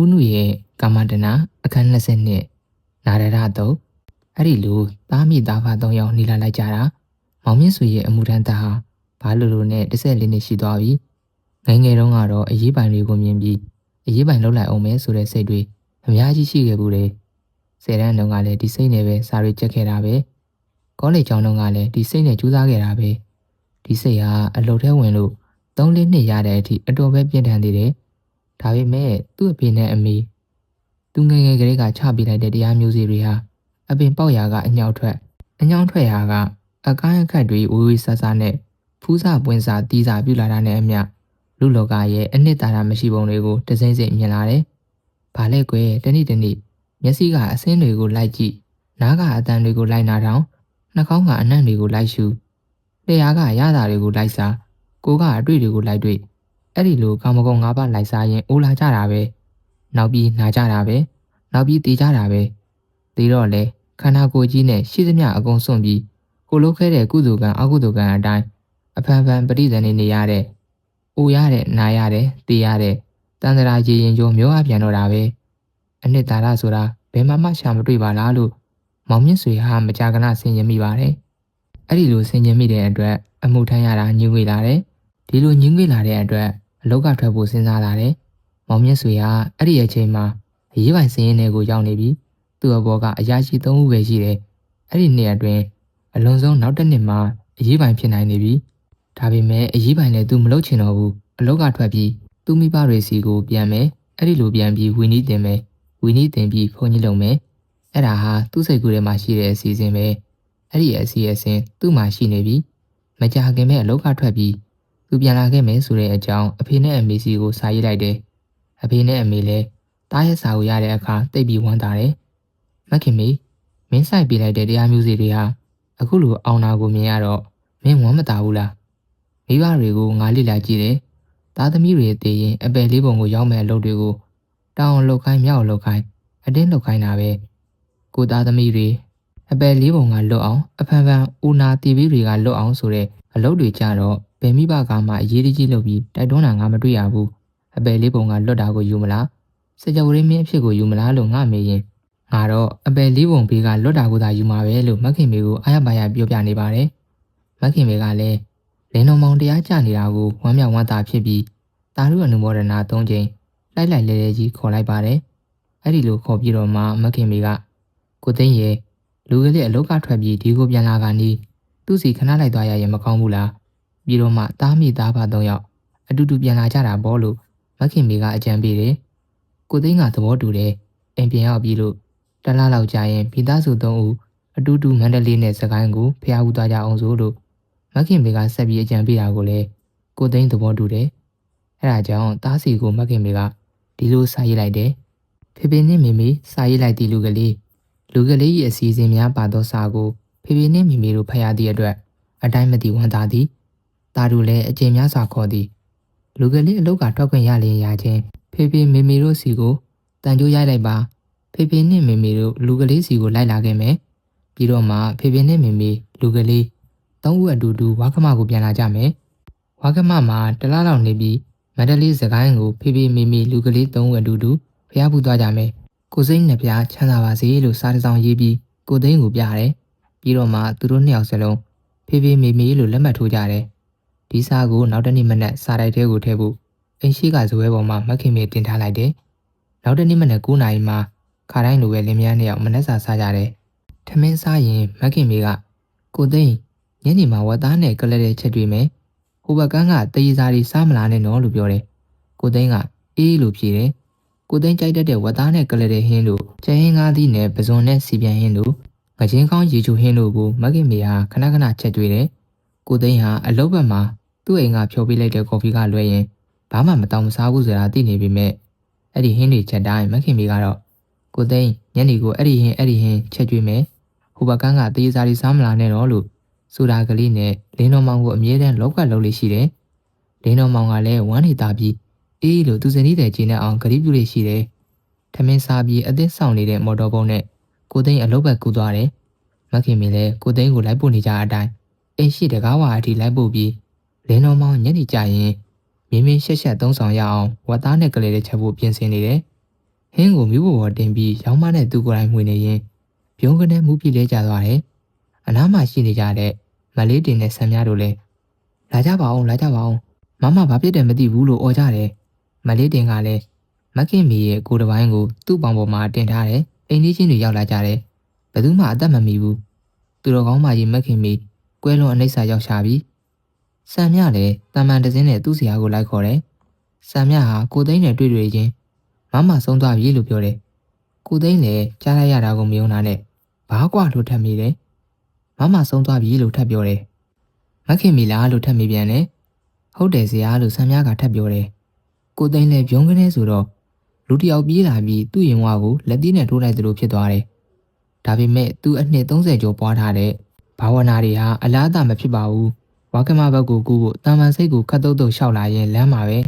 ဦးနုရဲ့ကာမတနာအခန်း20နှစ်နာရရတော့အဲ့ဒီလိုသားမိသားဖသုံးယောက်နေလာလိုက်ကြတာမောင်မြင့်စုရဲ့အမှုထမ်းသားဟာဘာလို့လို့နဲ့14နှစ်ရှိသွားပြီငယ်ငယ်တုန်းကတော့အရေးပိုင်တွေကိုမြင်ပြီးအရေးပိုင်လှုပ်လိုက်အောင်မဲဆိုတဲ့စိတ်တွေအများကြီးရှိခဲ့ဘူးလေဆယ်တန်းတုန်းကလည်းဒီစိတ်နဲ့ပဲစာရီချက်ခဲ့တာပဲကောလိပ်ကျောင်းတုန်းကလည်းဒီစိတ်နဲ့ကြိုးစားခဲ့တာပဲဒီစိတ်ဟာအလုပ်ထဲဝင်လို့3လနှစ်ရတဲ့အထိအတော်ပဲပြင်းထန်သေးတယ် ဒါပေမဲ့သူ့အဖေနဲ့အမေသူငယ်ငယ်ကလေးကချပြလိုက်တဲ့တရားမျိုးစီတွေဟာအပင်ပေါက်ရာကအညောက်ထွက်အညောင်းထွက်ရာကအကိုင်းအခက်တွေဝေးဝေးဆဆနဲ့ဖူးစာပွင့်စာတီးစာပြူလာတာနဲ့အမျှလူလောကရဲ့အနှစ်သာရမရှိပုံတွေကိုတစိမ့်စိမ့်မြင်လာတယ်။ဘာလဲကွယ်တနေ့တနေ့မျက်စိကအစင်းတွေကိုလိုက်ကြည့်နားကအတန်တွေကိုလိုက်နာတောင်နှာခေါင်းကအနံ့တွေကိုလိုက်ရှူလျှာကရတာတွေကိုလိုက်စားကိုယ်ကအတွေ့တွေကိုလိုက်တွေ့ အဲ့ဒီလိုကာမဂုဏ်၅ပါးလိုက်စားရင်အိုးလာကြတာပဲနောက်ပြီးနာကြတာပဲနောက်ပြီးတေးကြတာပဲတေးတော့လေခန္ဓာကိုယ်ကြီးနဲ့ရှိသမျှအကုန်စွန့်ပြီးကိုလုတ်ခဲတဲ့ကုသိုလ်ကံအကုသိုလ်ကံအတိုင်းအဖန်ဖန်ပရိသန်နေနေရတဲ့အိုရတဲ့နာရတဲ့တေးရတဲ့တန်တရာရေရင်ကျုံမျိုးအပြန်တော့တာပဲအနှစ်သာရဆိုတာဘယ်မှမှရှာမတွေ့ပါလားလို့မောင်မြင့်ဆွေဟာမကြာခဏဆင်ခြင်မိပါတယ်အဲ့ဒီလိုဆင်ခြင်မိတဲ့အတွက်အမှုထမ်းရတာညှို့ဝေလာတယ်ဒီလိုညှို့ဝေလာတဲ့အတွက် အလောက်ကထွက်ဖို့စဉ်းစားလာတယ်မောင်မြင့်ဆွေဟာအဲ့ဒီအချိန်မှာအရေးပိုင်စင်းရင်တွေကိုရောက်နေပြီးသူ့အဘောကအရာရှိ၃ဦးပဲရှိတယ်အဲ့ဒီနေ့အတွင်းအလွန်ဆုံးနောက်တစ်နှစ်မှာအရေးပိုင်ဖြစ်နိုင်နေပြီဒါပေမဲ့အရေးပိုင်လည်းသူမလုပ်ချင်တော့ဘူးအလောက်ကထွက်ပြီးသူမိဘတွေစီကိုပြန်မယ်အဲ့ဒီလိုပြန်ပြီးဝီနီးတင်မယ်ဝီနီးတင်ပြီးဖုန်းကြီးလုံမယ်အဲ့ဒါဟာသူ့စိတ်ကူးထဲမှာရှိတဲ့အစီအစဉ်ပဲအဲ့ဒီအစီအစဉ်သူ့မှာရှိနေပြီမကြခင်မဲ့အလောက်ကထွက်ပြီး သူပြန်လာခဲ့မယ်ဆိုတဲ့အကြောင်းအဖေနဲ့အမေစီကိုစာရေးလိုက်တယ်အဖေနဲ့အမေလည်းတားရဲ့စာကိုရတဲ့အခါတိတ်ပြီးဝမ်းသာတယ်မခင်မေမင်းဆိုင်ပြလိုက်တဲ့တရားမျိုးစီတွေဟာအခုလိုအောင်နာကိုမြင်ရတော့မင်းဝမ်းမသာဘူးလားမိဘတွေကိုငါလိလာကြည့်တယ်သားသမီးတွေတည်ရင်အပယ်လေးပုံကိုရောက်မဲ့အလုပ်တွေကိုတောင်းလောက်ခိုင်းမြောက်လောက်ခိုင်းအတင်းလောက်ခိုင်းတာပဲကိုသားသမီးတွေအပယ်လေးပုံကလွတ်အောင်အဖန်ဖန်ဦးနာတီဗီတွေကလွတ်အောင်ဆိုတဲ့အလုပ်တွေကြတော့ ဘယ်မိဘကမှအရေးတကြီးလုပ်ပြီးတိုက်တွန်းတာငါမတွေ့ရဘူးအပယ်လေးပုံကလွတ်တာကိုယူမလားစကြဝဠာမင်းအဖြစ်ကိုယူမလားလို့ငါမေးရင်ငါတော့အပယ်လေးပုံဘေးကလွတ်တာကိုသာယူမှာပဲလို့မခင်မေကိုအားရပါရပြောပြနေပါတယ်မခင်မေကလည်းလင်းတော်မောင်တရားကြနေတာကိုဝမ်းမြောက်ဝမ်းသာဖြစ်ပြီးတာရုအနုမောဒနာ၃ချိန်လိုက်လိုက်လဲလဲကြီးခေါ်လိုက်ပါတယ်အဲ့ဒီလိုခေါ်ပြီးတော့မှမခင်မေကကိုသိန်းရဲ့လူကလေးအလောက်ကထွက်ပြီးဒီကိုပြန်လာကနီးသူ့စီခဏလိုက်သွားရရင်မကောင်းဘူးလား ပြီးတော့မှတားမိသားဖသုံးယောက်အတူတူပြန်လာကြတာပေါ့လို့မခင်မေကအကြံပေးတယ်ကိုသိန်းကသဘောတူတယ်အိမ်ပြန်ရောက်ပြီးလို့တလားလောက်ကြာရင်မိသားစုသုံးဦးအတူတူမန္တလေးနဲ့စကိုင်းကိုဖျားဦးသွားကြအောင်ဆိုလို့မခင်မေကဆက်ပြီးအကြံပေးတာကိုလည်းကိုသိန်းသဘောတူတယ်အဲဒါကြောင့်တားစီကိုမခင်မေကဒီလိုစာရေးလိုက်တယ်ဖေဖေနဲ့မေမေစာရေးလိုက်သည့်လူကလေးလူကလေး၏အစီအစဉ်များပါသောစာကိုဖေဖေနှင့်မိမိတို့ဖတ်ရသည့်အတွက်အတိုင်းမသိဝန်သာသည် တာတို့လည်းအကျင့်များစွာခေါ်သည်လူကလေးအလုတ်ကထွက်ခွင့်ရလျင်ရခြင်းဖေဖေမိမိတို့စီကိုတန်ကြိုးရိုက်လိုက်ပါဖေဖေနှင့်မိမိတို့လူကလေးစီကိုလိုက်လာခဲ့မယ်ပြီးတော့မှဖေဖေနှင့်မိမိလူကလေးသုံးဦးအတူတူဝါကမကိုပြန်လာကြမယ်ဝါကမမှာတလားလောက်နေပြီးမန္တလေးစကိုင်းကိုဖေဖေမိမိလူကလေးသုံးဦးအတူတူဖျားဖူးသွားကြမယ်ကိုစိမ့်နှစ်ပြားချမ်းသာပါစေလို့စားတစ်စောင်းရေးပြီးကိုသိန်းကိုပြတယ်ပြီးတော့မှသူတို့နှစ်ယောက်စလုံးဖေဖေမေမေလို့လက်မှတ်ထိုးကြတယ် ဒီစာကိုနောက်တနေ့မနက်စာတိုက်ထဲကိုထည့်ဖို့အင်းရှိကဇွဲပေါ်မှာမခင်မေတင်ထားလိုက်တယ်နောက်တနေ့မနက်9နာရီမှာခါတိုင်းလိုပဲလင်းမြန်းနှစ်ယောက်မနက်စာစားကြတယ်ထမင်းစားရင်မခင်မေကကိုသိန်းညနေမှာဝတ်သားနဲ့ကလတဲ့ချက်တွေမယ်ဟိုဘကန်းကတည်စားတွေစားမလားနဲ့နော်လို့ပြောတယ်ကိုသိန်းကအေးလို့ဖြေတယ်ကိုသိန်းကြိုက်တတ်တဲ့ဝတ်သားနဲ့ကလတဲ့ဟင်းတို့ကျဲဟင်းကားသီးနဲ့ပဇွန်နဲ့စီပြန်ဟင်းတို့ငချင်းကောင်းရေချိုဟင်းတို့ကိုမခင်မေဟာခဏခဏချက်ကျွေးတယ်ကိုသိန်းဟာအလုပ်ဘက်မှာ သူ့အိမ်ကဖြော်ပေးလိုက်တဲ့ကော်ဖီကလွှဲရင်ဘာမှမတောင်းမစားဘူးဆိုတာသိနေပေမဲ့အဲ့ဒီဟင်းတွေချက်တိုင်းမခင်မေကတော့ကိုသိန်းညနေကိုအဲ့ဒီဟင်းအဲ့ဒီဟင်းချက်ကျွေးမယ်ဟိုဘကန်းကတေးစားရီစားမလာနဲ့တော့လို့ဆိုတာကလေးနဲ့လင်းတော်မောင်ကိုအမြဲတမ်းလောက်ကလုံးလေးရှိတယ်လင်းတော်မောင်ကလည်းဝမ်းနေတာပြီးအေးလို့သူစနီးတဲ့ကျင်းနဲ့အောင်ဂရိပြုလေးရှိတယ်ထမင်းစားပြီးအသစ်ဆောင်နေတဲ့မော်တော်ဘုံနဲ့ကိုသိန်းအလုပ်ဘက်ကူသွားတယ်မခင်မင်းလည်းကိုသိန်းကိုလိုက်ပို့နေကြအတိုင်းအိမ်ရှိတကားဝါအထိလိုက်ပို့ပြီး လင်းတော်မောင်ညနေကျရင်မင်းမင်းရှက်ရှက်သုံးဆောင်ရအောင်ဝတ်သားနဲ့ကလေးလေးချက်ဖို့ပြင်ဆင်နေတယ်ဟင်းကိုမြို့ပေါ်တင်ပြီးရောင်းမနဲ့သူကိုယ်တိုင်မှွေနေရင်ပြုံးကနေမူးပြလဲကျသွားတယ်အနားမှာရှိနေကြတဲ့မလေးတင်နဲ့ဆမ်များတို့လည်းလာကြပါအောင်လာကြပါအောင်မမဘာဖြစ်တယ်မသိဘူးလို့អော်ကြတယ်မလေးတင်ကလည်းမခင်မီရဲ့ကိုယ်တစ်ပိုင်းကိုသူ့ပေါင်ပေါ်မှာတင်ထားတယ်အိမ်လေးချင်းတွေရောက်လာကြတယ်ဘယ်သူမှအသက်မမီဘူးသူတော်ကောင်းမကြီးမခင်မီကွဲလွန်အနှိမ့်စာရောက်ရှာပြီ ဆမ်မြလည်းတမန်တစင်းနဲ့သူ့ဆရာကိုလိုက်ခေါ်တယ်ဆမ်မြဟာကိုသိန်းနဲ့တွေ့တွေ့ချင်းမမဆုံးသွားပြီလို့ပြောတယ်ကိုသိန်းလည်းကြားလိုက်ရတာကိုမယုံတာနဲ့ဘာကွာလို့ထပ်မိတယ်မမဆုံးသွားပြီလို့ထပ်ပြောတယ်မခင်မီလားလို့ထပ်မိပြန်တယ်ဟုတ်တယ်ဆရာလို့ဆမ်မြကထပ်ပြောတယ်ကိုသိန်းလည်းပြုံးကနေဆိုတော့လူတစ်ယောက်ပြေးလာပြီးသူ့ရင်ဝါကိုလက်သီးနဲ့ထိုးလိုက်သလိုဖြစ်သွားတယ်ဒါပေမဲ့သူအနှစ်30ကျော်ပွားထားတဲ့ဘာဝနာတွေဟာအလားအမဖြစ်ပါဘူး ဝါကမဘက်ကိုကူဖို့တာမန်စိတ်ကိုခတ်တုတ်တုတ်ရှောက်လာရင်လမ်းမှာပဲ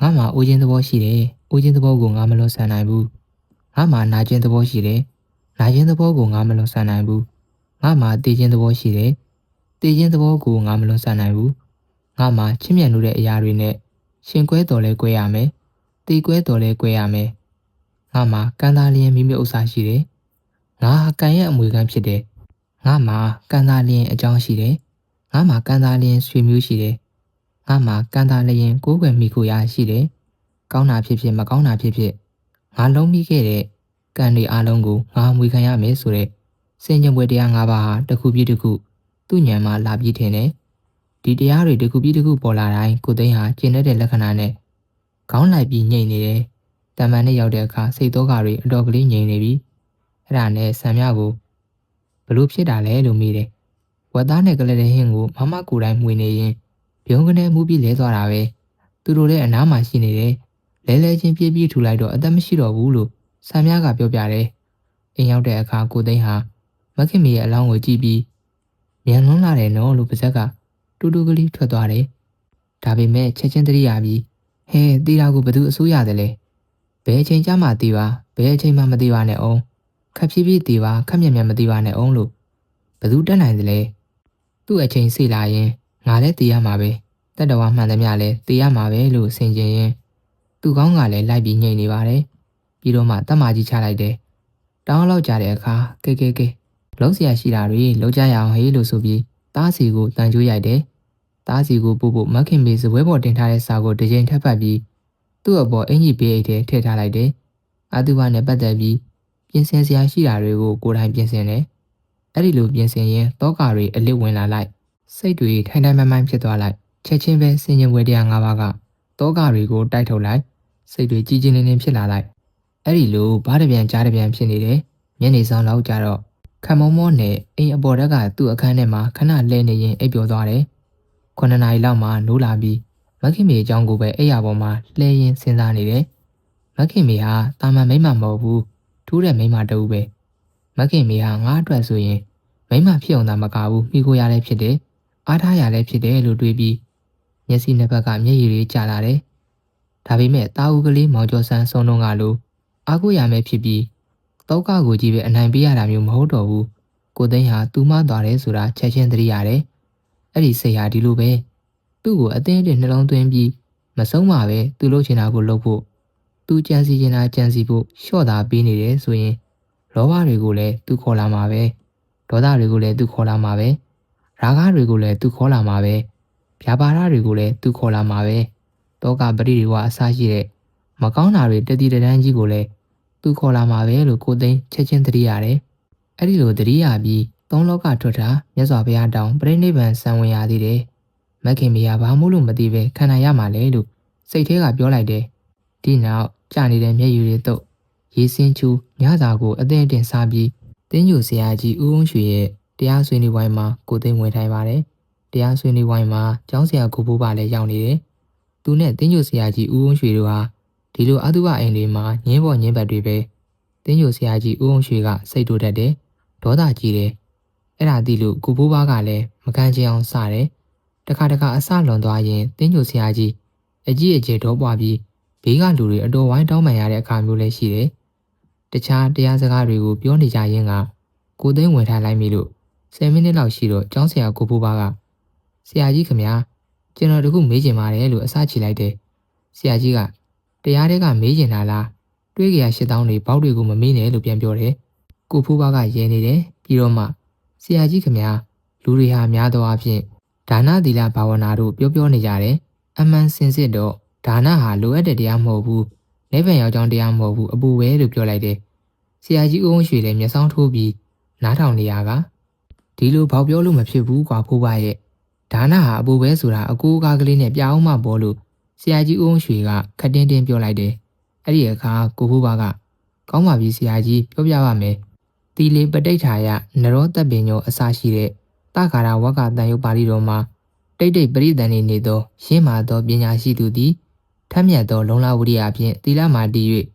ငါမှအိုးချင်းသဘောရှိတယ်အိုးချင်းသဘောကိုငါမလွန်ဆန်နိုင်ဘူးငါမှနာကျင်သဘောရှိတယ်နာကျင်သဘောကိုငါမလွန်ဆန်နိုင်ဘူးငါမှတည်ခြင်းသဘောရှိတယ်တည်ခြင်းသဘောကိုငါမလွန်ဆန်နိုင်ဘူးငါမှချစ်မြတ်လို့တဲ့အရာတွေနဲ့ရှင်ကွဲတော်လဲကွဲရမယ်တည်ကွဲတော်လဲကွဲရမယ်ငါမှကံသားလျင်မိမိဥစ္စာရှိတယ်ငါဟာကံရဲ့အမွေခံဖြစ်တယ်ငါမှကံသားလျင်အကြောင်းရှိတယ် ငါမှကံသားလျင်ဆွေမျိုးရှိတယ်ငါမှကံသားလျင်ကိုယ်ွယ်မိကိုရာရှိတယ်ကောင်းတာဖြစ်ဖြစ်မကောင်းတာဖြစ်ဖြစ်ငါလုံးမိခဲ့တဲ့ကံတွေအလုံးကိုငါမွေခံရမယ်ဆိုတဲ့စင်ကြံပွဲတရား၅ပါးဟာတစ်ခုပြီးတစ်ခုသူ့ညံမှာလာပြီးထင်တယ်ဒီတရားတွေတစ်ခုပြီးတစ်ခုပေါ်လာတိုင်းကိုသိန်းဟာကျင့်တဲ့လက္ခဏာနဲ့ခေါင်းလိုက်ပြီးညှိနေတယ်တမန်နဲ့ရောက်တဲ့အခါစိတ်သောကတွေအတော်ကလေးငြိမ်နေပြီအဲ့ဒါနဲ့ဆံမြကိုဘလို့ဖြစ်တာလဲလို့မေးတယ် ဝက်သားနဲ့ကလေးတဲ့ဟင်းကိုမမကိုယ်တိုင်မှွေနေရင်ပြုံးကနေမှုပြီးလဲသွားတာပဲသူတို့လည်းအနားမှာရှိနေတယ်လဲလဲချင်းပြေးပြေးထူလိုက်တော့အသက်မရှိတော့ဘူးလို့ဆာမြကပြောပြတယ်အိမ်ရောက်တဲ့အခါကိုသိန်းဟာမခင်မီရဲ့အလောင်းကိုကြည့်ပြီးမြန်လွန်းလာတယ်နော်လို့ပါဇက်ကတူတူကလေးထွက်သွားတယ်ဒါပေမဲ့ချက်ချင်းတရိယာပြီးဟဲတီတာကိုဘသူအစိုးရတယ်လဲဘယ်အချိန်ကျမှတီးပါဘယ်အချိန်မှမတီးပါနဲ့အောင်ခက်ဖြည်းဖြည်းတီးပါခက်မြက်မြက်မတီးပါနဲ့အောင်လို့ဘသူတက်နိုင်တယ်လဲ သူ့အချိန်စီလာရင်ငါလည်းတည်ရမှာပဲတတဝမှန်သမျှလည်းတည်ရမှာပဲလို့ဆင်ခြင်ရင်သူကောင်းကလည်းလိုက်ပြီးငြိမ်နေပါတယ်ပြီးတော့မှတတ်မကြီးချလိုက်တယ်တောင်းလောက်ကြတဲ့အခါကဲကဲကဲလုံးစရာရှိတာတွေလုံးကြရအောင်ဟေးလို့ဆိုပြီးတားစီကိုတန်ကြိုးရိုက်တယ်တားစီကိုပို့ဖို့မခင်မေစပွဲပေါ်တင်ထားတဲ့စာကိုတစ်ချိန်ထပ်ဖတ်ပြီးသူ့အပေါ်အင်ကြီးပေးအိတ်ထဲထည့်ထားလိုက်တယ်အတူပါနဲ့ပတ်သက်ပြီးပြင်ဆင်စရာရှိတာတွေကိုကိုယ်တိုင်ပြင်ဆင်တယ် အဲ့ဒီလိုပြင်ဆင်ရင်တောကာတွေအလစ်ဝင်လာလိုက်စိတ်တွေထိုင်ထိုင်မှန်မှန်ဖြစ်သွားလိုက်ချက်ချင်းပဲစင်ရင်ဝဲတရား၅ပါးကတောကာတွေကိုတိုက်ထုတ်လိုက်စိတ်တွေကြီးကြီးလင်းလင်းဖြစ်လာလိုက်အဲ့ဒီလိုဘားတပြန်ကြားတပြန်ဖြစ်နေတယ်ညနေဆောင်လောက်ကြတော့ခမုံမောနဲ့အိမ်အပေါ်တက်ကသူ့အခန်းထဲမှာခဏလဲနေရင်အိပ်ပျော်သွားတယ်ခုနှစ်နာရီလောက်မှနိုးလာပြီးမခင်မေအကြောင်းကိုပဲအိယာပေါ်မှာလှဲရင်းစဉ်းစားနေတယ်မခင်မေဟာတာမန်မိမမဟုတ်ဘူးထူးတဲ့မိမတူပဲ မခင်မေဟာငါ့အတွက်ဆိုရင်မိမဖြစ်အောင်သာမကဘူးမိကိုရလည်းဖြစ်တယ်အားထားရလည်းဖြစ်တယ်လို့တွေးပြီးမျက်စိနှစ်ဘက်ကမျက်ရည်တွေကျလာတယ်ဒါပေမဲ့တာဦးကလေးမောင်ကျော်ဆန်းဆုံးတော့ကလို့အားကိုးရမယ်ဖြစ်ပြီးတောက်ကကိုကြီးပဲအနိုင်ပေးရတာမျိုးမဟုတ်တော့ဘူးကိုသိန်းဟာသူ့မသွားတယ်ဆိုတာချက်ချင်းသတိရတယ်အဲ့ဒီစိတ်ဟာဒီလိုပဲသူ့ကိုအသင်းတင်နှလုံးသွင်းပြီးမဆုံးပါပဲသူလှုပ်ချင်တာကိုလှုပ်ဖို့သူကြံစီချင်တာကြံစီဖို့လျှော့တာပေးနေတယ်ဆိုရင် လောဘတွေကိုလည်းသူခေါ်လာမှာပဲဒေါသတွေကိုလည်းသူခေါ်လာမှာပဲရာဂတွေကိုလည်းသူခေါ်လာမှာပဲဗျာပါဒတွေကိုလည်းသူခေါ်လာမှာပဲတောကပရိဒီဝအစရှိတဲ့မကောင်းတာတွေတတိတန်းကြီးကိုလည်းသူခေါ်လာမှာပဲလို့ကိုသိန်းချက်ချင်းသတိရတယ်အဲ့ဒီလိုသတိရပြီးသုံးလောကထွက်တာမြတ်စွာဘုရားတောင်ပြိဋိဘံဆံဝင်ရသေးတယ်မခင်မီယာဘာမို့လို့မသိပဲခံနိုင်ရမှာလဲလို့စိတ်ထဲကပြောလိုက်တယ်ဒီနောက်ကြာနေတဲ့မျက်ရည်တွေတုပ် ရေစင်းချူညစာကိုအသင့်အတင်စားပြီးတင်းညိုဆရာကြီးဦးုံရွှေရဲ့တရားဆွေးနွေးဝိုင်းမှာကိုသိန်းဝင်ထိုင်ပါတယ်တရားဆွေးနွေးဝိုင်းမှာကျောင်းဆရာကိုဘိုးပါလည်းရောက်နေတယ်သူနဲ့တင်းညိုဆရာကြီးဦးုံရွှေတို့ဟာဒီလိုအတုပအိမ်လေးမှာညင်းပေါ်ညင်းဘက်တွေပဲတင်းညိုဆရာကြီးဦးုံရွှေကစိတ်တူတတ်တယ်ဒေါသကြီးတယ်အဲ့ဒါသိလို့ကိုဘိုးဘကလည်းမကန်ချင်အောင်စတယ်တခါတခါအဆလွန်သွားရင်တင်းညိုဆရာကြီးအကြီးအကျယ်တော့ပွားပြီးဘေးကလူတွေအတော်ဝိုင်းတောင်းပန်ရတဲ့အခါမျိုးလည်းရှိတယ် တခြားတရားစကားတွေကိုပြောနေကြရင်းကကိုသိန်းဝင်ထိုင်လိုက်ပြီလို့10မိနစ်လောက်ရှိတော့ကျောင်းဆရာကိုဘိုးဘကဆရာကြီးခင်ဗျာကျွန်တော်တခုမေးချင်ပါတယ်လို့အစချီလိုက်တယ်ဆရာကြီးကတရားတွေကမေးချင်တာလားတွေးကြရရှစ်တောင်းတွေဘောက်တွေကိုမမေးနဲ့လို့ပြန်ပြောတယ်ကိုဖိုးဘကရဲနေတယ်ပြီးတော့မှဆရာကြီးခမညာလူတွေဟာများသောအားဖြင့်ဒါနသီလဘာဝနာတို့ပြောပြောနေကြတယ်အမှန်စင်စစ်တော့ဒါနဟာလိုအပ်တဲ့တရားမဟုတ်ဘူး လက်ဖက်ရောက်ကြောင်းတရားမဟုတ်ဘူးအပူပဲလို့ပြောလိုက်တယ်ဆရာကြီးဦးဝင်းရွှေလည်းမျက်စောင်းထိုးပြီးနားထောင်နေရကဒီလိုဘောက်ပြောလို့မဖြစ်ဘူးကွာဖိုးဘရဲ့ဒါနဟာအပူပဲဆိုတာအကူအကားကလေးနဲ့ပြအောင်မှပေါ်လို့ဆရာကြီးဦးဝင်းရွှေကခက်တင်းတင်းပြောလိုက်တယ်အဲ့ဒီအခါကိုဖိုးဘကကောင်းပါပြီဆရာကြီးပြောပြပါမယ်တီလီပဋိဋ္ဌာယနရောတပ်ပင်ညောအစရှိတဲ့တခါရဝကတန်ယုတ်ပါဠိတော်မှာတိတ်တိတ်ပရိသန်နေနေသောရှင်းမာသောပညာရှိသူသည် ထက်မြက်သောလုံလဝရိယဖြင့်သီလမာတည်၍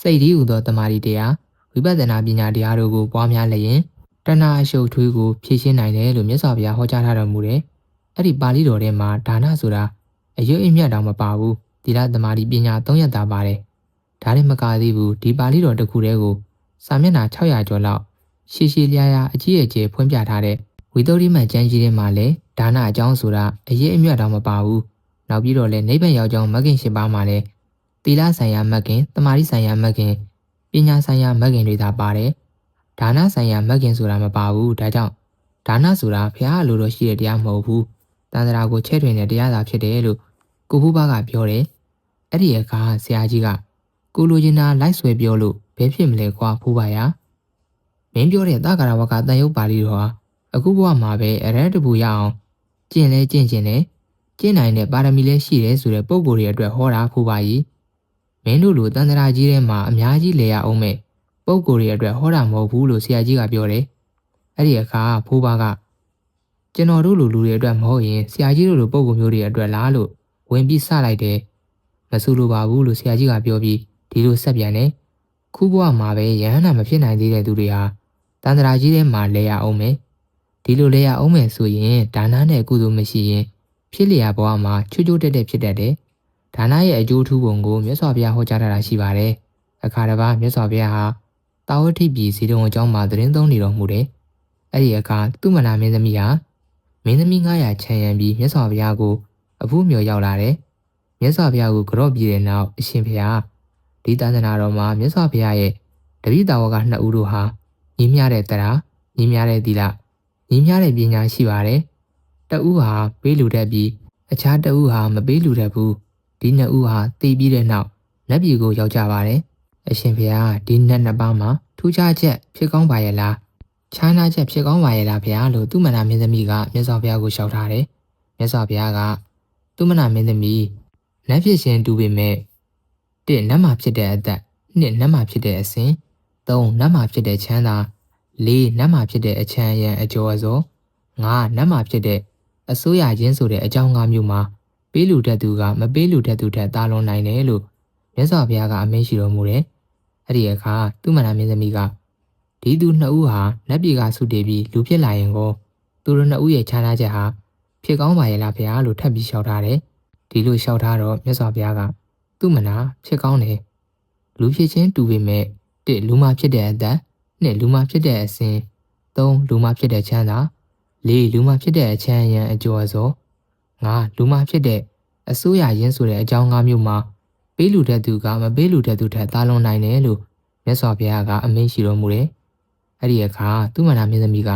စိတ်ဒီဟုသောတမာရီတရားဝိပဿနာပညာတရားတို့ကိုပွားများလျင်တဏှာအရှုပ်ထွေးကိုဖြည့်ရှင်းနိုင်တယ်လို့မြတ်စွာဘုရားဟောကြားထားတော်မူတယ်။အဲ့ဒီပါဠိတော်ထဲမှာဒါနဆိုတာအယုတ်အမြတ်တောင်မပါဘူး။သီလတမာရီပညာ၃ရပ်သာပါတယ်။ဒါနဲ့မကသေးဘူးဒီပါဠိတော်တစ်ခုတည်းကိုစာမျက်နှာ600ကျော်လောက်ရှည်ရှည်လျားလျားအကြီးအကျယ်ဖွင့်ပြထားတဲ့ဝိသုဒ္ဓိမကျမ်းကြီးထဲမှာလည်းဒါနအကြောင်းဆိုတာအရေးအမြတ်တောင်မပါဘူး။ နောက်ပြီးတော့လည်းနိဗ္ဗာန်ရောက်ကြောင်းမဂ်ခင်၈ပါးမှာလည်းသီလဆိုင်ရာမဂ်ခင်တမာရီဆိုင်ရာမဂ်ခင်ပညာဆိုင်ရာမဂ်ခင်တွေသာပါတယ်။ဒါနဆိုင်ရာမဂ်ခင်ဆိုတာမပါဘူး။ဒါကြောင့်ဒါနဆိုတာဘုရားအလိုတော်ရှိတဲ့တရားမဟုတ်ဘူး။တန်ត្រာကိုချဲ့ထွင်တဲ့တရားသာဖြစ်တယ်လို့ကိုဖူးဘကပြောတယ်။အဲ့ဒီအခါဆရာကြီးကကိုလိုချင်တာလိုက်ဆွဲပြောလို့ဘယ်ဖြစ်မလဲကွာဖူးပါရ။မင်းပြောတဲ့သက္ကာရဝကတန်ရုပ်ပါဠိတော်ဟာအခုဘဝမှာပဲအရန်တပူရအောင်ကျင့်လဲကျင့်ကျင်လဲ ကျင့်နိုင်တဲ့ပါရမီလည်းရှိတယ်ဆိုတဲ့ပုံကိုယ်တွေအတွက်ဟောတာဖူးပါကြီးမင်းတို့လိုတန်တရာကြီးထဲမှာအများကြီးလဲရအောင်မဲ့ပုံကိုယ်တွေအတွက်ဟောတာမဟုတ်ဘူးလို့ဆရာကြီးကပြောတယ်အဲ့ဒီအခါဖိုးပါကကျွန်တော်တို့လိုလူတွေအတွက်မဟုတ်ရင်ဆရာကြီးတို့လိုပုံကိုယ်မျိုးတွေအတွက်လားလို့ဝင်ပြီးစလိုက်တယ်မဆူလိုပါဘူးလို့ဆရာကြီးကပြောပြီးဒီလိုဆက်ပြန်တယ်ခုဘဝမှာပဲရဟန္တာမဖြစ်နိုင်သေးတဲ့သူတွေဟာတန်တရာကြီးထဲမှာလဲရအောင်မယ်ဒီလိုလဲရအောင်မယ်ဆိုရင်ဒါနနဲ့ကုသိုလ်မရှိရင် ဖြစ်လျာဘဝမှာချွတ်ချွတ်တက်တက်ဖြစ်တတ်တယ်။ဒါနရဲ့အကျိုးထူးပုံကိုမြတ်စွာဘုရားဟောကြားထားတာရှိပါတယ်။အခါတစ်ပါးမြတ်စွာဘုရားဟာတာဝတိပြည်စီတုံအကြောင်းမှာသတင်းသုံးနေတော်မူတယ်။အဲ့ဒီအခါသူမနာမင်းသမီးဟာမင်းသမီး900ချမ်းရံပြီးမြတ်စွာဘုရားကိုအဖို့မြော်ရောက်လာတယ်။မြတ်စွာဘုရားကိုကြော့ပြီးတဲ့နောက်အရှင်ဘုရားဒီတန်တနာတော်မှာမြတ်စွာဘုရားရဲ့တပိတာဝကနှစ်ဦးတို့ဟာညီမျှတဲ့တရားညီမျှတဲ့သီလညီမျှတဲ့ပညာရှိပါတယ်။ တဦးဟာပေးလူတတ်ပြီးအခြားတဦးဟာမပေးလူတတ်ဘူး။ဒီနှစ်ဦးဟာတည်ပြီးတဲ့နောက်လက်ပြည်ကိုရောက်ကြပါတယ်။အရှင်ဘုရားဒီနှစ်နှစ်ပါးမှာထူးခြားချက်ဖြစ်ကောင်းပါရဲ့လား။ခြားနာချက်ဖြစ်ကောင်းပါရဲ့လားဘုရားလို့သူမနာမင်းသမီးကမြတ်စွာဘုရားကိုလျှောက်ထားတယ်။မြတ်စွာဘုရားကသူမနာမင်းသမီးလက်ဖြစ်ရှင်တူပေမဲ့တစ်နတ်မှာဖြစ်တဲ့အသက်နှစ်နတ်မှာဖြစ်တဲ့အစဉ်သုံးနတ်မှာဖြစ်တဲ့ချမ်းသာ၄နတ်မှာဖြစ်တဲ့အချမ်းရံအကျော်အစော၅နတ်မှာဖြစ်တဲ့ အစိုးရချင်းဆိုတဲ့အကြောင်း၅မျိုးမှာပေးလူတတ်သူကမပေးလူတတ်သူထက်တာလွန်နိုင်တယ်လို့မြတ်စွာဘုရားကအမိန့်ရှိတော်မူတယ်။အဲ့ဒီအခါသူမနာမင်းသမီးကဒီသူနှစ်ဦးဟာနတ်ပြည်ကဆုတည်ပြီးလူဖြစ်လာရင်ကိုသူတို့နှစ်ဦးရဲ့ခြားနာချက်ဟာဖြစ်ကောင်းပါရဲ့လားဘုရားလို့ထပ်ပြီးလျှောက်ထားတယ်။ဒီလိုလျှောက်ထားတော့မြတ်စွာဘုရားကသူမနာဖြစ်ကောင်းတယ်။လူဖြစ်ချင်းတူပေမဲ့တစ်လူမဖြစ်တဲ့အသက်နှစ်လူမဖြစ်တဲ့အစဉ်သုံးလူမဖြစ်တဲ့ချမ်းသာ လေးလူမဖြစ်တဲ့အချမ်းရံအကျော်အစောငါလူမဖြစ်တဲ့အစိုးရရင်းဆိုတဲ့အကြောင်း၅မျိုးမှာပေးလူတဲ့သူကမပေးလူတဲ့သူထက်သာလွန်နိုင်တယ်လို့မြတ်စွာဘုရားကအမိန့်ရှိတော်မူတယ်။အဲ့ဒီအခါသူမနာမင်းသမီးက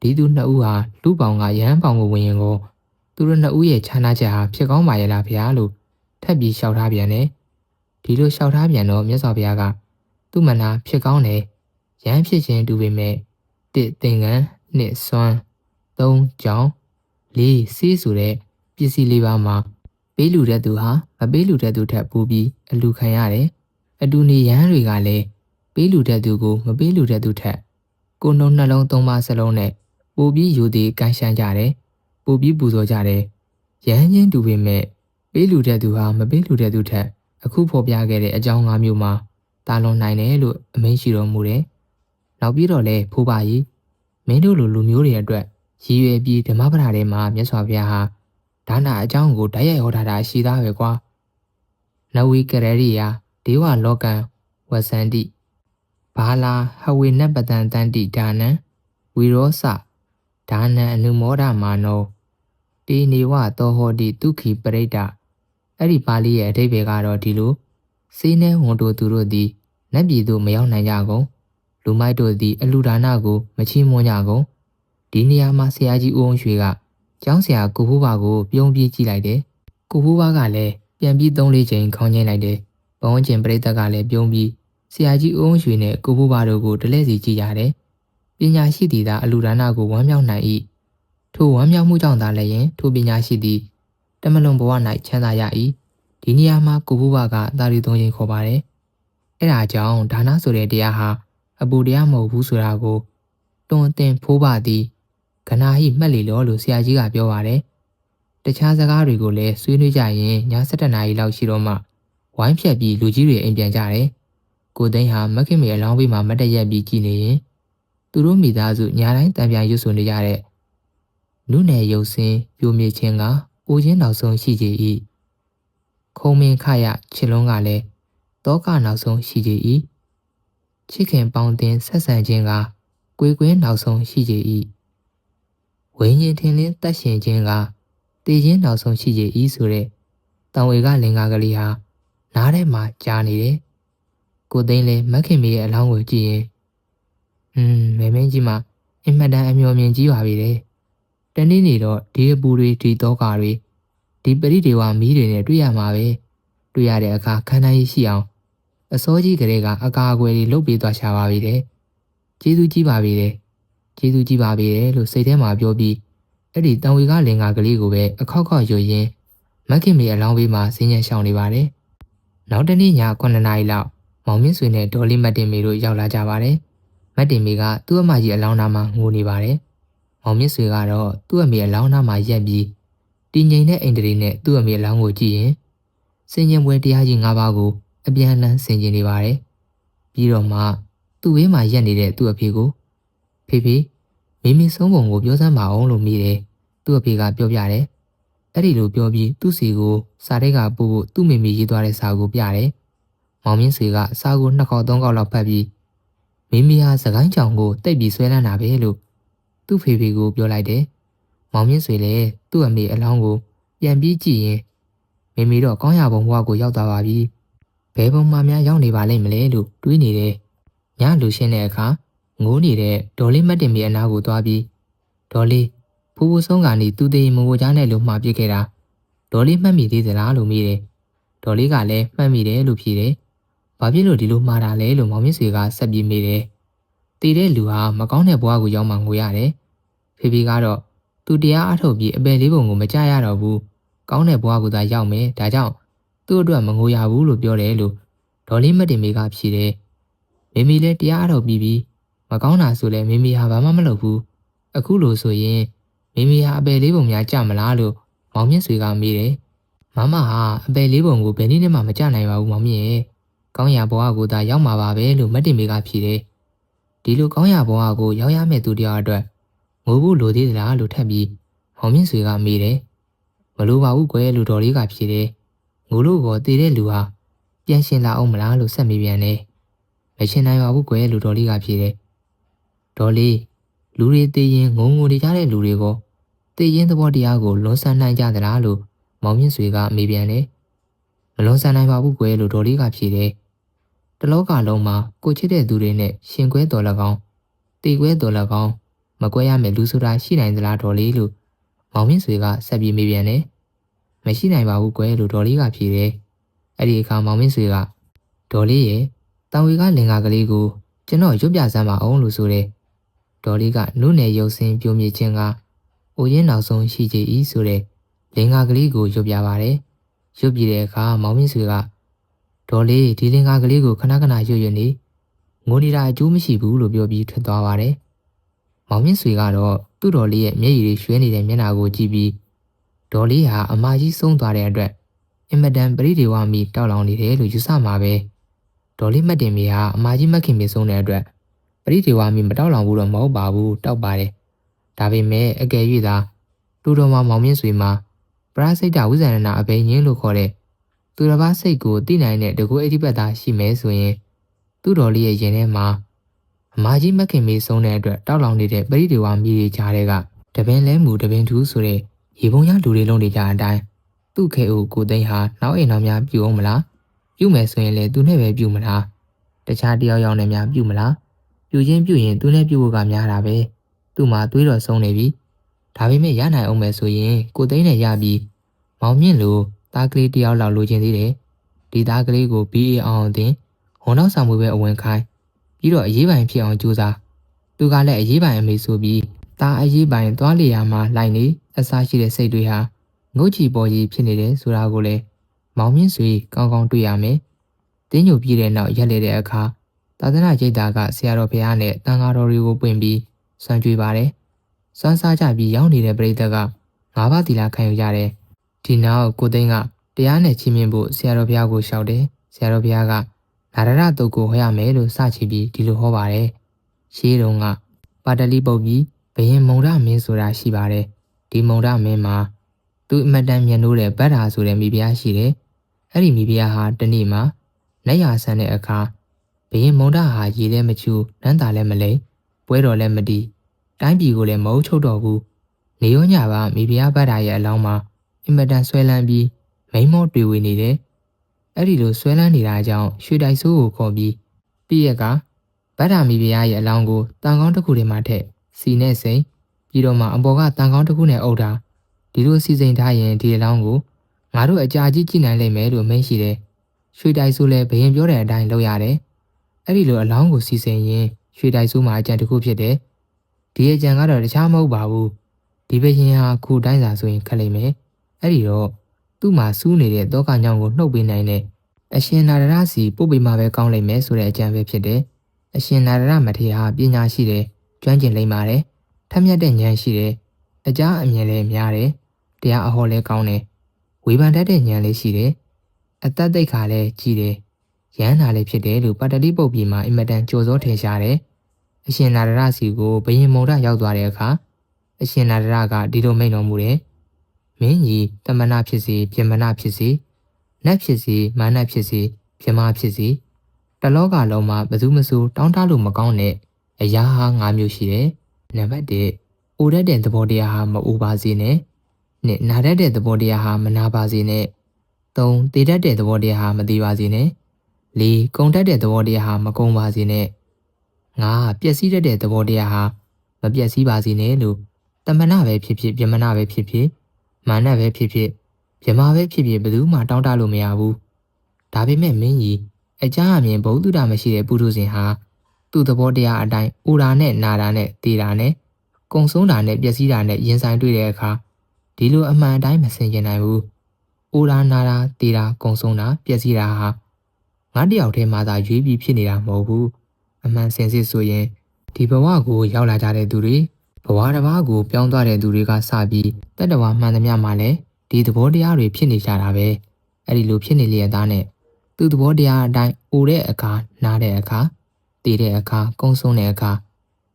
ဒီသူနှစ်ဦးဟာလူပေါင်းကရဟန်းပေါင်းကိုဝင်ရင်ကိုသူတို့နှစ်ဦးရဲ့ခြားနာချက်ဟာဖြစ်ကောင်းပါရဲ့လားဘုရားလို့ထပ်ပြီးလျှောက်ထားပြန်တယ်။ဒီလိုလျှောက်ထားပြန်တော့မြတ်စွာဘုရားကသူမနာဖြစ်ကောင်းတယ်ရဟန်းဖြစ်ခြင်းတူပေမဲ့တစ်သင်္ကန်းနှစ်စွမ်း သုံးကြောင်လေးစီးဆိုတဲ့ပစ္စည်းလေးပါးမှာပေးလူတဲ့သူဟာမပေးလူတဲ့သူထက်ပိုပြီးအလူခံရတယ်။အတူနေရဟန်းတွေကလည်းပေးလူတဲ့သူကိုမပေးလူတဲ့သူထက်ကိုယ်နှုံနှလုံးသုံးပါးစလုံးနဲ့ပိုပြီးယူသည်ကန်ရှမ်းကြတယ်။ပိုပြီးပူဇော်ကြတယ်။ရဟန်းချင်းတူပေမဲ့ပေးလူတဲ့သူဟာမပေးလူတဲ့သူထက်အခုဖော်ပြခဲ့တဲ့အကြောင်း၅မျိုးမှာတာလွန်နိုင်တယ်လို့အမိန့်ရှိတော်မူတယ်။နောက်ပြီးတော့လည်းဖိုးပါကြီးမင်းတို့လိုလူမျိုးတွေအတွက် ရည်ရွယ်ပြီးဓမ္မပဒထဲမှာမြတ်စွာဘုရားဟာဒါနာအကြောင်းကိုတိုက်ရိုက်ဟောထားတာရှိသားပဲကွာ။နဝီကရရိယာဒေဝလောကံဝဆန္တိဘာလာဟဝေနပတံတန္တိဒါနံဝီရောစဒါနံအနုမောဒမာနောတေနေဝသောဟောတိဒုက္ခိပရိဒ္ဒအဲ့ဒီပါဠိရဲ့အဓိပ္ပာယ်ကတော့ဒီလိုစေးနှဲဝန်တို့သူတို့သည်နတ်ပြည်သို့မရောက်နိုင်ကြကုန်လူမိုက်တို့သည်အလူဒါနကိုမချီးမွမ်းကြကုန် ဒီနေရာမှာဆရာကြီးဦးအောင်ရွှေကကျောင်းဆရာကိုဖိုးပါကိုပြုံးပြေးကြည့်လိုက်တယ်ကိုဖိုးပါကလည်းပြန်ပြီးသုံးလေးချိန်ခေါင်းချင်းလိုက်တယ်ဘဝန်းကျင်ပြိတ္တကလည်းပြုံးပြီးဆရာကြီးဦးအောင်ရွှေနဲ့ကိုဖိုးပါတို့ကိုတလဲစီကြည့်ရတယ်ပညာရှိသည်သာအလူဒါနကိုဝမ်းမြောက်နိုင်၏ထိုဝမ်းမြောက်မှုကြောင့်သာလည်းရင်ထိုပညာရှိသည်တမလွန်ဘဝ၌ချမ်းသာရ၏ဒီနေရာမှာကိုဖိုးပါကသာရီသုံးရင်ခေါ်ပါတယ်အဲ့ဒါကြောင့်ဒါနဆိုတဲ့တရားဟာအပူတရားမဟုတ်ဘူးဆိုတာကိုတွန်းတင်ဖိုးပါသည် ကနာဟိမှတ်လေလို့လို့ဆရာကြီးကပြောပါတယ်တခြားစကားတွေကိုလည်းဆွေးနွေးကြရင်ည7နာရီလောက်ရှိတော့မှဝိုင်းဖြတ်ပြီးလူကြီးတွေအိမ်ပြန်ကြတယ်ကိုသိန်းဟာမက်ခင်မေအလောင်းဘေးမှာမတ်တရက်ပြီးကြည်နေရင်သူတို့မိသားစုညာတိုင်းတံပြန်ရွတ်ဆိုနေကြတဲ့နုနယ်ရုပ်စင်းပြိုမြေခြင်းကအိုချင်းနောက်ဆုံးရှိကြ၏ခုံမင်းခရချစ်လုံးကလည်းတောကနောက်ဆုံးရှိကြ၏ချစ်ခင်ပေါင်းတင်ဆက်ဆံခြင်းကကွေကွင်းနောက်ဆုံးရှိကြ၏ ဝိညာဉ်ထင်လင်းတက်ရှင်ခြင်းကတည်ခြင်းနောက်ဆုံးရှိကြ၏ဆိုတဲ့တောင်ဝေကလင်္ကာကလေးဟာနားထဲမှာကြားနေတယ်ကိုသိန်းလည်းမက်ခင်မေရဲ့အလောင်းကိုကြည့်ရင်อืมမဲမင်းကြီးမှာအင်မတန်အမျော်မြင်ကြီးပါပြီတဲ့တနေ့နေတော့ဒီအပူတွေဒီတော့ကာတွေဒီပရိဒေဝမီးတွေနဲ့တွေ့ရမှာပဲတွေ့ရတဲ့အခါခန္ဓာရည်ရှိအောင်အစိုးကြီးကလေးကအကာအကွယ်တွေလုတ်ပေးသွားရှာပါပြီတဲ့ကျေးဇူးကြီးပါပြီတဲ့ ကျေးဇူးကြီးပါပြီတဲ့လို့စိတ်ထဲမှာပြောပြီးအဲ့ဒီတံဝေကလင်္ကာကလေးကိုပဲအခောက်ခောက်ယူရင်းမက်ခင်မေအလောင်းဘေးမှာဆင်းရဲရှောင်နေပါတယ်နောက်တနေ့ည9နာရီလောက်မောင်မြင့်ဆွေနဲ့ဒေါ်လေးမတ်တင်မေတို့ရောက်လာကြပါတယ်မတ်တင်မေကသူ့အမကြီးအလောင်းနာမှာငိုနေပါတယ်မောင်မြင့်ဆွေကတော့သူ့အမေအလောင်းနာမှာရက်ပြီးတည်ငြိမ်တဲ့အိမ်တရီနဲ့သူ့အမေအလောင်းကိုကြည့်ရင်စင်ရင်ပွဲတရားကြီး၅ပါးကိုအပြန်အလှန်ဆင်ကျင်နေပါတယ်။ပြီးတော့မှသူ့ဝေးမှာရက်နေတဲ့သူ့အဖေကို ဖေဖေမိမိဆုံးပုံကိုပြောစမ်းပါအောင်လို့မိတယ်။သူ့အဖေကပြောပြတယ်။အဲ့ဒီလိုပြောပြီးသူ့စီကိုစာတိုက်ကပို့ဖို့သူ့မိမိရေးသွားတဲ့စာကိုပြတယ်။မောင်မြင့်ဆွေကစာကိုနှစ်ခေါက်သုံးခေါက်လောက်ဖတ်ပြီးမိမိဟာစကိုင်းချောင်ကိုတိတ်ပြီးဆွဲလန်းတာပဲလို့သူ့ဖေဖေကိုပြောလိုက်တယ်။မောင်မြင့်ဆွေလည်းသူ့အမေအလောင်းကိုပြန်ပြီးကြည့်ရင်မိမိတော့ကောင်းရပုံဘဝကိုရောက်သွားပါပြီ။ဘယ်ပုံမှများရောက်နေပါလိမ့်မလဲလို့တွေးနေတယ်။ညလူရှင်းတဲ့အခါ ငိုးနေတဲ့ဒေါ်လေးမတ်တင်မီအနာကိုသွားပြီးဒေါ်လေးဖူဖူဆုံးကနေသူသေးမဝကြားနဲ့လို့မှားပြစ်ခဲ့တာဒေါ်လေးမှတ်မိသေးသလားလို့မေးတယ်။ဒေါ်လေးကလည်းမှတ်မိတယ်လို့ဖြေတယ်။ဘာဖြစ်လို့ဒီလိုမှားတာလဲလို့မောင်မြင့်ဆွေကဆက်ပြီးမေးတယ်။တည်တဲ့လူဟာမကောင်းတဲ့ဘဝကိုရောက်မှငိုရတယ်။ဖေဖေကတော့သူတရားအထုတ်ပြီးအပယ်လေးပုံကိုမကြရတော့ဘူး။ကောင်းတဲ့ဘဝကိုသာရောက်မယ်ဒါကြောင့်သူ့အတွက်မငိုရဘူးလို့ပြောတယ်လို့ဒေါ်လေးမတင်မေကဖြေတယ်မိမိလည်းတရားအထုတ်ပြီးပြီး မကောင်းတာဆိုလဲမိမိဟာဘာမှမလုပ်ဘူးအခုလို့ဆိုရင်မိမိဟာအပယ်လေးပုံများကြမလားလို့မောင်မြင့်ဆွေကမေးတယ်မမဟာအပယ်လေးပုံကိုဘယ်နည်းနဲ့မှမကြနိုင်ပါဘူးမောင်မြင့်ရဲ့ကောင်းရာဘဝကိုသာရောက်မှာပါပဲလို့မတ်တင်မေကဖြေတယ်ဒီလိုကောင်းရာဘဝကိုရောက်ရမယ့်သူတယောက်အတွက်ငိုဖို့လိုသေးသလားလို့ထပ်ပြီးမောင်မြင့်ဆွေကမေးတယ်မလိုပါဘူးကွယ်လို့ဒေါ်လေးကဖြေတယ်ငိုလို့ကောတည်တဲ့လူဟာပြန်ရှင်လာအောင်မလားလို့ဆက်မိပြန်တယ်မရှင်နိုင်ပါဘူးကွယ်လို့ဒေါ်လေးကဖြေတယ် ဒေါ်လေးလူတွေတည်ရင်ငုံငုံနေကြတဲ့လူတွေကိုတည်ရင်သဘောတရားကိုလွန်ဆန်နိုင်ကြသလားလို့မောင်မြင့်ဆွေကမေးပြန်တယ်မလွန်ဆန်နိုင်ပါဘူးကွယ်လို့ဒေါ်လေးကဖြေတယ်တလောကလုံးမှာကိုချစ်တဲ့သူတွေနဲ့ရှင်ကွဲတော်၎င်းတည်ကွဲတော်၎င်းမကွဲရမယ့်လူဆိုတာရှိနိုင်သလားဒေါ်လေးလို့မောင်မြင့်ဆွေကဆက်ပြီးမေးပြန်တယ်။မရှိနိုင်ပါဘူးကွယ်လို့ဒေါ်လေးကဖြေတယ်။အဲ့ဒီအခါမောင်မြင့်ဆွေကဒေါ်လေးရဲ့တောင်ဝေကလင်္ကာကလေးကိုကျွန်တော်ရွတ်ပြစမ်းပါအောင်လို့ဆိုတယ်။ ဒေါ်လေးကနုနယ်ရုပ်စင်းပြုံးမြခြင်းကအိုရင်နောက်ဆုံးရှိကြ၏ဆိုတဲ့လင်္ကာကလေးကိုရွတ်ပြပါတယ်။ရွတ်ပြတဲ့အခါမောင်မြင့်ဆွေကဒေါ်လေးဒီလင်္ကာကလေးကိုခဏခဏရွတ်ရွတ်နေငိုနေတာအကျိုးမရှိဘူးလို့ပြောပြီးထွက်သွားပါတယ်။မောင်မြင့်ဆွေကတော့သူ့တော်လေးရဲ့မျက်ရည်တွေရွှဲနေတဲ့မျက်နှာကိုကြည့်ပြီးဒေါ်လေးဟာအမကြီးဆုံးသွားတဲ့အတွက်အင်မတန်ပရိဒေဝမီတောက်လောင်နေတယ်လို့ယူဆမှာပဲဒေါ်လေးမတ်တင်မီဟာအမကြီးမခင်မီဆုံးတဲ့အတွက်ပ ရိဒေဝမီမတောက်လောင်ဘူးတော့မဟုတ်ပါဘူးတောက်ပါတယ်ဒါပေမဲ့အကယ်၍သာတူတော်မောင်မြင့်ဆွေမှာပရာစိတ်တဝိဇာဏနာအဘိညာဉ်လို့ခေါ်တဲ့သူတစ်ပါးစိတ်ကိုသိနိုင်တဲ့တကူအဋ္ဌိပတ်သားရှိမဲဆိုရင်သူ့တော်လေးရဲ့ရင်ထဲမှာအမကြီးမခင်မေးဆုံးတဲ့အတွက်တောက်လောင်နေတဲ့ပရိဒေဝမီတွေကြားတဲ့ကတပင်လဲမူတပင်ထူးဆိုတဲ့ရေပုံရလူတွေလုံးနေကြအတိုင်းသူ့ခဲအိုကိုသိန်းဟာနောက်အိမ်တော်များပြုအောင်မလားပြုမယ်ဆိုရင်လည်းသူနဲ့ပဲပြုမလားတတခြားတယောက်ယောက်နဲ့များပြုမလား ပြုချင်းပြုရင်သူနဲ့ပြုဖို့ကများတာပဲသူ့မှာသွေးတော်ဆုံးနေပြီဒါပေမဲ့ရနိုင်အောင်မယ်ဆိုရင်ကိုသိန်းနဲ့ရပြီးမောင်မြင့်လိုသားကလေးတယောက်လောက်လိုချင်သေးတယ်ဒီသားကလေးကို BA အောင်အတင်ဝန်တော့ဆောင်မှုပဲအဝင်ခိုင်းပြီးတော့အရေးပိုင်ဖြစ်အောင်ကြိုးစားသူကလည်းအရေးပိုင်အမေဆိုပြီးသားအရေးပိုင်သွားလျာမှာလိုက်နေအစားရှိတဲ့စိတ်တွေဟာငုတ်ချီပေါ်ကြီးဖြစ်နေတယ်ဆိုတာကိုလည်းမောင်မြင့်စွေကောင်းကောင်းတွေ့ရမယ်တင်းညိုပြည့်တဲ့နောက်ရက်လေတဲ့အခါ သာသနာကျိတ်တာကဆရာတော်ဘုရားနဲ့တန်ဃာတော်တွေကိုပွင့်ပြီးဆွမ်းကြွေးပါတယ်။စွမ်းစားကြပြီးရောက်နေတဲ့ပရိသတ်ကငါးပါးသီလခံယူကြတယ်။ဒီနောက်ကိုသိန်းကတရားနဲ့ချင်းမြင်ဖို့ဆရာတော်ဘုရားကိုလျှောက်တယ်။ဆရာတော်ဘုရားကနာရရတုတ်ကိုဟောရမယ်လို့စချပြီးဒီလိုဟောပါတယ်။ရှေးတုန်းကပါတလီပုတ်ပြီးဘယင်မုံရမင်းဆိုတာရှိပါတယ်။ဒီမုံရမင်းမှာသူအမတန်မြတ်လို့တဲ့ဗတ်တာဆိုတဲ့မိဖုရားရှိတယ်။အဲ့ဒီမိဖုရားဟာတနေ့မှာလက်ရဆန်းတဲ့အခါ ဘရင်မုံဒဟာရေလည်းမချူနန်းတာလည်းမလိမ်ပွဲတော်လည်းမတီးတိုင်းပြည်ကိုလည်းမအုပ်ချုပ်တော့ဘူးနေရောညပါမိဖုရားဗတ်တာရဲ့အလောင်းမှာအင်မတန်ဆွဲလန်းပြီးမိန်မောတွေ့ဝေနေတယ်အဲ့ဒီလိုဆွဲလန်းနေတာကြောင့်ရွှေတိုက်ဆိုးကိုခေါ်ပြီးပြည့်ရက်ကဗတ်တာမိဖုရားရဲ့အလောင်းကိုတန်ကောင်းတစ်ခုထဲမှာထည့်စီနဲ့စိန်ပြီးတော့မှအပေါ်ကတန်ကောင်းတစ်ခုနဲ့အုပ်တာဒီလိုစီစဉ်ထားရင်ဒီအလောင်းကိုငါတို့အကြာကြီးကြည့်နိုင်လိမ့်မယ်လို့မင်းရှိတယ်ရွှေတိုက်ဆိုးလည်းဘရင်ပြောတဲ့အတိုင်းလုပ်ရတယ် အဲ့ဒီလိုအလောင်းကိုစီစဉ်ရင်ရွှေတိုက်ဆိုးမှာအကြံတစ်ခုဖြစ်တယ်ဒီအကြံကတော့တခြားမဟုတ်ပါဘူးဒီဘရင်ဟာခုတိုင်းစာဆိုရင်ခက်လိမ့်မယ်အဲ့ဒီတော့သူ့မှာစူးနေတဲ့တောကညောင်ကိုနှုတ်ပေးနိုင်တဲ့အရှင်နာရရစီပို့ပေးမှာပဲကောင်းလိမ့်မယ်ဆိုတဲ့အကြံပဲဖြစ်တယ်အရှင်နာရရမထေရဟာပညာရှိတယ်ကျွမ်းကျင်လိမ့်ပါတယ်ထက်မြက်တဲ့ဉာဏ်ရှိတယ်အကြအမြင်လည်းများတယ်တရားအဟောလည်းကောင်းတယ်ဝေဖန်တတ်တဲ့ဉာဏ်လေးရှိတယ်အသက်သိက္ခာလည်းကြီးတယ် ရဟန္တာလည်းဖြစ်တယ်လို့ပတ္တတိပုတ်ပြည်မှာအင်မတန်ကြိုစောထင်ရှားတယ်အရှင်နာရရစီကိုဘယင်မုံရရောက်သွားတဲ့အခါအရှင်နာရရကဒီလိုမိန့်တော်မူတယ်မင်းကြီးတမနာဖြစ်စေပြမနာဖြစ်စေနတ်ဖြစ်စေမာနဖြစ်စေပြမဖြစ်စေတလောကလုံးမှာဘယ်သူမှစိုးတောင်းတလို့မကောင်းတဲ့အရာဟာ၅မျိုးရှိတယ်နံပါတ်1အိုရတဲ့သဘောတရားဟာမအိုပါစေနဲ့နှစ်နာရတဲ့သဘောတရားဟာမနာပါစေနဲ့၃တည်တတ်တဲ့သဘောတရားဟာမတည်ပါစေနဲ့ ၄ကုံတတ်တဲ့သဘောတရားဟာမကုံပါစေနဲ့၅ပျက်စီးတတ်တဲ့သဘောတရားဟာမပျက်စီးပါစေနဲ့လို့တမနာပဲဖြစ်ဖြစ်ပြမနာပဲဖြစ်ဖြစ်မာနပဲဖြစ်ဖြစ်ပြမပဲဖြစ်ဖြစ်ဘယ်သူမှတောင်းတလို့မရဘူးဒါပေမဲ့မင်းကြီးအကြအမြင်ဘုဒ္ဓတာမရှိတဲ့ပုထုဇဉ်ဟာသူ့သဘောတရားအတိုင်းအိုတာနဲ့နာတာနဲ့တေတာနဲ့ကုံဆုံးတာနဲ့ပျက်စီးတာနဲ့ရင်ဆိုင်တွေ့တဲ့အခါဒီလိုအမှန်အတိုင်းမဆင်ကျင်နိုင်ဘူး။အိုတာနာတာတေတာကုံဆုံးတာပျက်စီးတာဟာ ငါတယောက်တည်းမှသာရွေးပြီးဖြစ်နေတာမဟုတ်ဘူး။အမှန်စင်စစ်ဆိုရင်ဒီဘဝကိုရောက်လာကြတဲ့သူတွေဘဝတစ်ပါးကိုပြောင်းသွားတဲ့သူတွေကစပြီးတက်တော်မှန်သမျှမှလည်းဒီသဘောတရားတွေဖြစ်နေကြတာပဲ။အဲ့ဒီလိုဖြစ်နေလျက်သားနဲ့သူ့သဘောတရားအတိုင်းအိုတဲ့အခါနားတဲ့အခါတည်တဲ့အခါကုံဆုံးတဲ့အခါ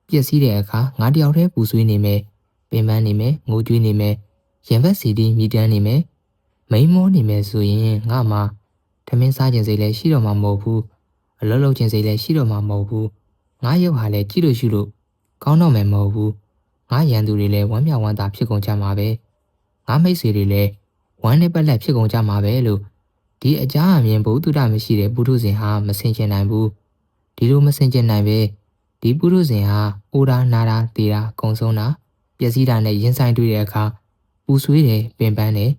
ပျက်စီးတဲ့အခါငါတယောက်တည်းပူဆွေးနေမယ်ပင်ပန်းနေမယ်ငိုကြွေးနေမယ်ရင်ဘက်စီတီးမိတန်းနေမယ်မိန်မောနေမယ်ဆိုရင်ငါမှ ထမင်းစားခြင်းစိတ်လည်းရှိတော့မှာမဟုတ်ဘူးအလုံးလုံးခြင်းစိတ်လည်းရှိတော့မှာမဟုတ်ဘူးငါရုပ်ဟာလည်းကြည့်လို့ရှိလို့ကောင်းတော့မယ်မဟုတ်ဘူးငါရန်သူတွေလည်းဝမ်းမြောက်ဝမ်းသာဖြစ်ကုန်ကြမှာပဲငါမိတ်ဆွေတွေလည်းဝမ်းနဲ့ပက်လက်ဖြစ်ကုန်ကြမှာပဲလို့ဒီအကြအမြင်ဘုဒ္ဓတမရှိတဲ့ပုထုဇဉ်ဟာမဆင်ခြင်နိုင်ဘူးဒီလိုမဆင်ခြင်နိုင်ပဲဒီပုရုဇဉ်ဟာအိုတာနာတာတေတာကုံဆုံးတာပျက်စီးတာနဲ့ရင်ဆိုင်တွေ့တဲ့အခါပူဆွေးတယ်ပင်ပန်းတယ်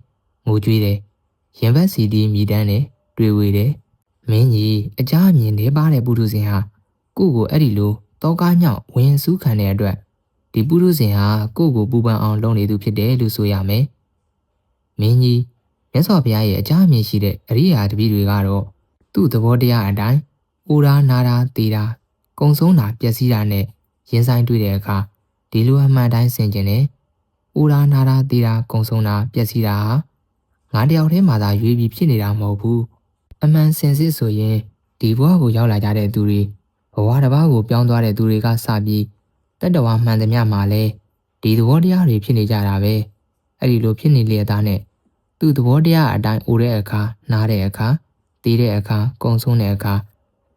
ငိုကြွေးတယ်ရင်ဘတ်စီတီးမြည်တမ်းတယ် တွေ့ဝေတယ်မင်းကြီးအကြအမြင်နေပါတဲ့ပုရုဇဉ်ဟာကို့ကိုအဲ့ဒီလိုတောကားညောင်ဝင်စူးခံတဲ့အတွက်ဒီပုရုဇဉ်ဟာကို့ကိုပူပန်အောင်လုပ်နေသူဖြစ်တယ်လို့ဆိုရမယ်မင်းကြီးမြတ်စွာဘုရားရဲ့အကြအမြင်ရှိတဲ့အရိယာတပည့်တွေကတော့သူ့သဘောတရားအတိုင်းအိုရာနာတာတေတာကုံဆုံးတာပျက်စီးတာနဲ့ရင်ဆိုင်တွေ့တဲ့အခါဒီလိုအမှန်တိုင်းဆင်ကျင်တယ်။အိုရာနာတာတေတာကုံဆုံးတာပျက်စီးတာဟာငါတယောက်တည်းမှသာရွေးပြီးဖြစ်နေတာမဟုတ်ဘူး။ အမှန်စင်စစ်ဆိုရင်ဒီဘဝကိုရောက်လာကြတဲ့သူတွေဘဝတစ်ပါးကိုပြောင်းသွားတဲ့သူတွေကစပြီးတက်တော်ဝမှန်သမျှမှာလဲဒီသဘောတရားတွေဖြစ်နေကြတာပဲ။အဲ့ဒီလိုဖြစ်နေလျက်သားနဲ့သူ့သဘောတရားအတိုင်းအိုတဲ့အခါနားတဲ့အခါတေးတဲ့အခါကုံဆုံးတဲ့အခါ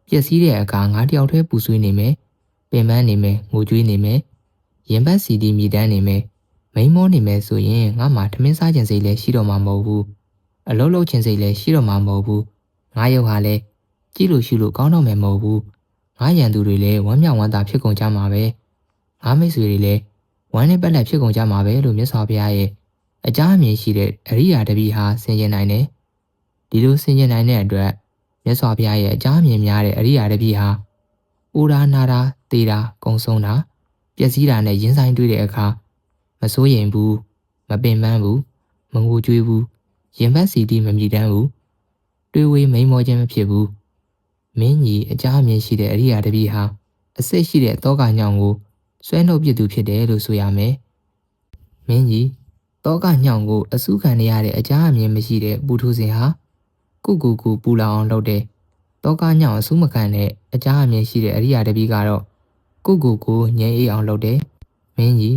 ပျက်စီးတဲ့အခါငါတယောက်တည်းပူဆွေးနေမယ်ပင်ပန်းနေမယ်ငိုကြွေးနေမယ်ရင်ဘတ်စီဒီမြည်တမ်းနေမယ်မိန်မောနေမယ်ဆိုရင်ငါမှထမင်းစားခြင်းစိတ်လည်းရှိတော့မှာမဟုတ်ဘူးအလုံးလုံးခြင်းစိတ်လည်းရှိတော့မှာမဟုတ်ဘူး ငါရုပ်ဟာလည်းကြည့်လို့ရှိလို့ကောင်းတော့မယ်မဟုတ်ဘူးငါရန်သူတွေလည်းဝမ်းမြောက်ဝမ်းသာဖြစ်ကုန်ကြမှာပဲငါမိတ်ဆွေတွေလည်းဝမ်းနဲ့ပက်လက်ဖြစ်ကုန်ကြမှာပဲလို့မြတ်စွာဘုရားရဲ့အကြမ်းအမြင်ရှိတဲ့အရိယာတပည့်ဟာဆင်ခြင်နိုင်တယ်ဒီလိုဆင်ခြင်နိုင်တဲ့အတွက်မြတ်စွာဘုရားရဲ့အကြမ်းအမြင်များတဲ့အရိယာတပည့်ဟာအိုရာနာတာတေတာကုံဆုံးတာပျက်စီးတာနဲ့ရင်ဆိုင်တွေ့တဲ့အခါမစိုးရိမ်ဘူးမပင်ပန်းဘူးမငိုကြွေးဘူးရင်ဘတ်စီတီမမြည်တမ်းဘူး တွေးဝေးမိန်မောခြင်းမဖြစ်ဘူးမင်းကြီးအကြမ်းအမြင်ရှိတဲ့အရိယာတပည့်ဟာအစိတ်ရှိတဲ့တောကညောင်ကိုဆွဲနှုတ်ပစ်သူဖြစ်တယ်လို့ဆိုရမယ်မင်းကြီးတောကညောင်ကိုအစုခံရတဲ့အကြမ်းအမြင်မရှိတဲ့ပူထုစဉ်ဟာကုကူကူပူလောင်အောင်လုပ်တဲ့တောကညောင်အစုမခံတဲ့အကြမ်းအမြင်ရှိတဲ့အရိယာတပည့်ကတော့ကုကူကူငြိမ်းအေးအောင်လုပ်တယ်မင်းကြီး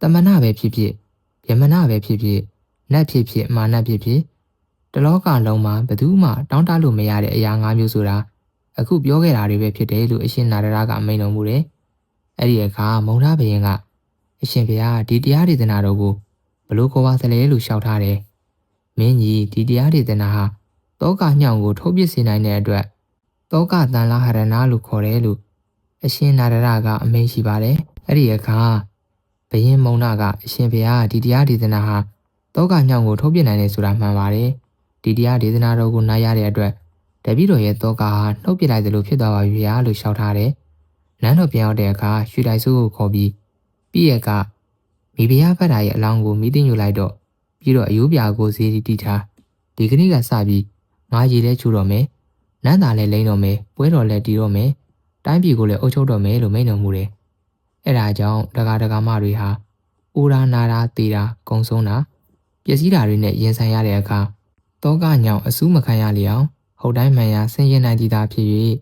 တမနာပဲဖြစ်ဖြစ်ယမနာပဲဖြစ်ဖြစ်နတ်ဖြစ်ဖြစ်မာနဖြစ်ဖြစ် တလောကလုံးမှာဘယ်သူမှတောင်းတလို့မရတဲ့အရာ၅မျိုးဆိုတာအခုပြောခဲ့တာတွေပဲဖြစ်တယ်လို့အရှင်နာရရာကမိန့်တော်မူတယ်။အဲ့ဒီအခါမုံရဘယင်ကအရှင်ဘုရားဒီတရားဒေသနာတော်ကိုဘလို့ခေါ်ပါသလဲလို့လျှောက်ထားတယ်။မင်းကြီးဒီတရားဒေသနာဟာတောကညောင်ကိုထုတ်ပစ်စေနိုင်တဲ့အတွက်တောကတန်လာဟရဏလို့ခေါ်တယ်လို့အရှင်နာရရာကအမိန့်ရှိပါတယ်။အဲ့ဒီအခါဘယင်မုံနာကအရှင်ဘုရားဒီတရားဒေသနာဟာတောကညောင်ကိုထုတ်ပစ်နိုင်တယ်ဆိုတာမှန်ပါတယ်။ ဒီတရားဒေသနာတော်ကိုနားရတဲ့အတွက်တပည့်တော်ရဲ့တောကဟာနှုတ်ပြလိုက်သလိုဖြစ်သွားပါပြီရာလို့ရှောက်ထားတယ်။နန်းတော်ပြန်ရောက်တဲ့အခါရွှေတိုင်စုကိုခေါ်ပြီးပြည့်ရကမိဖုရားဖတ်တာရဲ့အလောင်းကိုမိသိညွလိုက်တော့ပြီးတော့အယိုးပြာကိုဈေးတီထားဒီကနေ့ကစပြီးငါရည်လဲချူတော့မယ်။နန်းသားလည်းလိမ့်တော့မယ်ပွဲတော်လည်းတီးတော့မယ်။တိုင်းပြည်ကိုလည်းအုပ်ချုပ်တော့မယ်လို့မိန့်တော်မူတယ်။အဲဒါကြောင့်ဒကာဒကာမတွေဟာအိုရာနာတာတေတာကုံဆုံးတာပျက်စီးတာတွေနဲ့ရင်ဆိုင်ရတဲ့အခါ တောကညောင်အစူးမခံရလေအောင်ဟုတ်တိုင်းမှန်ရာဆင်းရဲနိုင်သည့်သားဖြစ်၍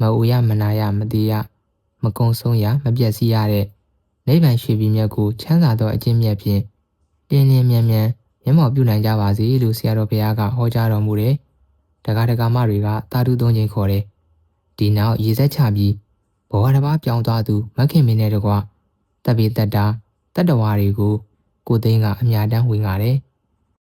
မအိုရမနာရမသေးရမကုံဆုံးရမပြည့်စည်ရတဲ့နိဗ္ဗာန်ရွှေပြည်မြတ်ကိုချမ်းသာသောအကျင့်မြတ်ဖြင့်တင်းတင်းမြတ်မြတ်မျက်မှောက်ပြုနိုင်ကြပါစေလို့ဆရာတော်ဘုရားကဟောကြားတော်မူတယ်။တက္ကဒကမတွေကတာတုသုံးချိန်ခေါ်တယ်။ဒီနောက်ရေဆက်ချပြီးဘောဝတစ်ပါးပြောင်းသွားသူမခင်မင်းနဲ့တကွတပ်ပိတ္တတာတတ္တဝါတွေကိုကိုသိန်းကအမြတမ်းဝင်လာတယ်။